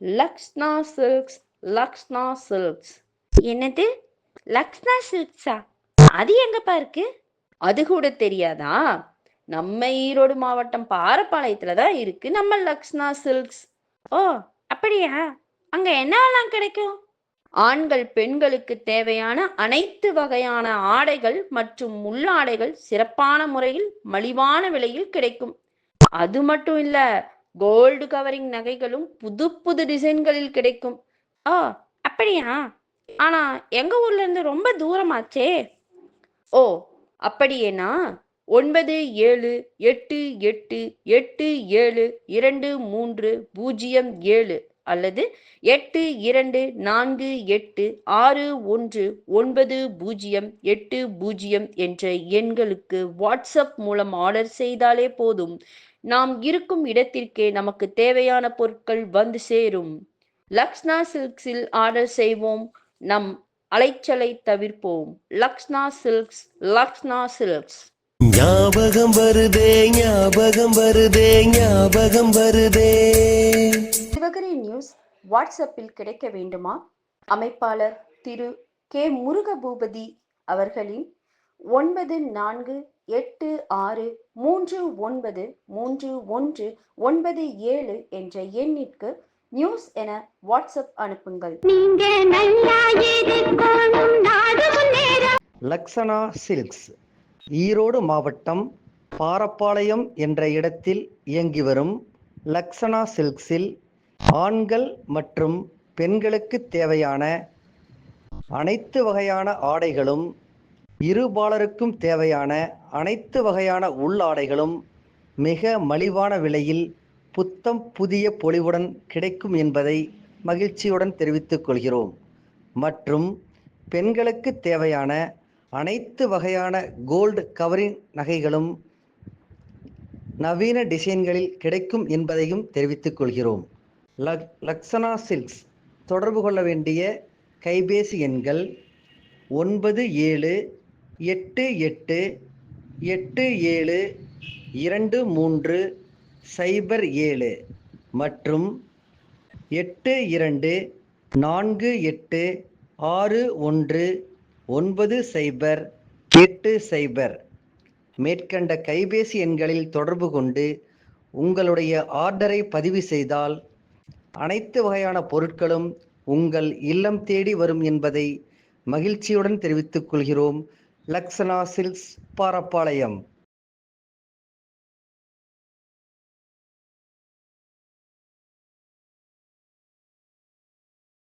Lakshna silks Lakshna silks. என்னது? லக்ஷ்னா சில்க்ஸா? அது எங்கப்பா இருக்கு? அது கூட தெரியாதா? நம்ம ஈரோடு மாவட்டம் பாரப்பாளையத்துல தான் இருக்கு நம்ம லக்ஷ்னா சில்க்ஸ். ஓ அப்படியா? அங்க என்னெல்லாம் கிடைக்கும்? ஆண்கள் பெண்களுக்கு தேவையான அனைத்து வகையான ஆடைகள் மற்றும் உள்ளாடைகள் சிறப்பான முறையில் மலிவான விலையில் கிடைக்கும். அது மட்டும் இல்ல கோல்டு கவரிங் நகைகளும் புது புது டிசைன்களில் கிடைக்கும். ஓ அப்படியா? ஆனா எங்க ஊர்ல இருந்து ரொம்ப தூரமாச்சே. ஓ அப்படியேனா? ஒன்பது ஏழு எட்டு எட்டு எட்டு ஏழு இரண்டு மூன்று பூஜ்ஜியம் ஏழு அல்லது எட்டு இரண்டு நான்கு எட்டு ஆறு ஒன்று ஒன்பது பூஜ்ஜியம் எட்டு பூஜ்ஜியம் என்ற எண்களுக்கு வாட்ஸ்அப் மூலம் ஆர்டர் செய்தாலே போதும். நாம் இருக்கும் இடத்திற்கே நமக்கு தேவையான பொருட்கள் வந்து சேரும். லக்ஷ்னா சில்க்ஸில் ஆர்டர் செய்வோம். நம் அலைச்சலை தவிர்ப்போம். Lakshna silks Lakshna silks. ஞாபகம் வருதே ஞாபகம் வருதே ஞாபகம் வருதே. சிவகிரி நியூஸ் வாட்ஸ்அப்பில் கிடைக்க வேண்டுமா? அமைப்பாளர் திரு கே முருகபூபதி அவர்களின் ஒன்பது நான்கு எட்டு ஆறு மூன்று ஒன்பது மூன்று ஒன்று ஒன்பது ஏழு என்ற எண்ணிற்கு நியூஸ் என வாட்ஸ்அப் அனுப்புங்கள். நீங்க நல்லா இருக்கணும் நாடு முன்னேற லக்ஷனா சில்க்ஸ் ஈரோடு மாவட்டம் பாரப்பாளையம் என்ற இடத்தில் இயங்கி வரும் லக்ஷனா சில்க்ஸில் ஆண்கள் மற்றும் பெண்களுக்கு தேவையான அனைத்து வகையான ஆடைகளும் இருபாலருக்கும் தேவையான அனைத்து வகையான உள்ளாடைகளும் மிக மலிவான விலையில் புத்தம் புதிய பொலிவுடன் கிடைக்கும் என்பதை மகிழ்ச்சியுடன் தெரிவித்துக் கொள்கிறோம். மற்றும் பெண்களுக்கு தேவையான அனைத்து வகையான கோல்டு கவரிங் நகைகளும் நவீன டிசைன்களில் கிடைக்கும் என்பதையும் தெரிவித்துக் கொள்கிறோம். லக் லக்ஸனா சில்க்ஸ் தொடர்பு கொள்ள வேண்டிய கைபேசி எண்கள் ஒன்பது ஏழு எட்டு எட்டு எட்டு ஏழு இரண்டு மூன்று சைபர் ஏழு மற்றும் எட்டு இரண்டு நான்கு எட்டு ஆறு ஒன்று ஒன்பது சைபர் எட்டு சைபர். மேற்கண்ட கைபேசி எண்களில் தொடர்பு கொண்டு உங்களுடைய ஆர்டரை பதிவு செய்தால் அனைத்து வகையான பொருட்களும் உங்கள் இல்லம் தேடி வரும் என்பதை மகிழ்ச்சியுடன் தெரிவித்துக் கொள்கிறோம். லக்ஷனா சில்க்ஸ் பாரப்பாளையம்.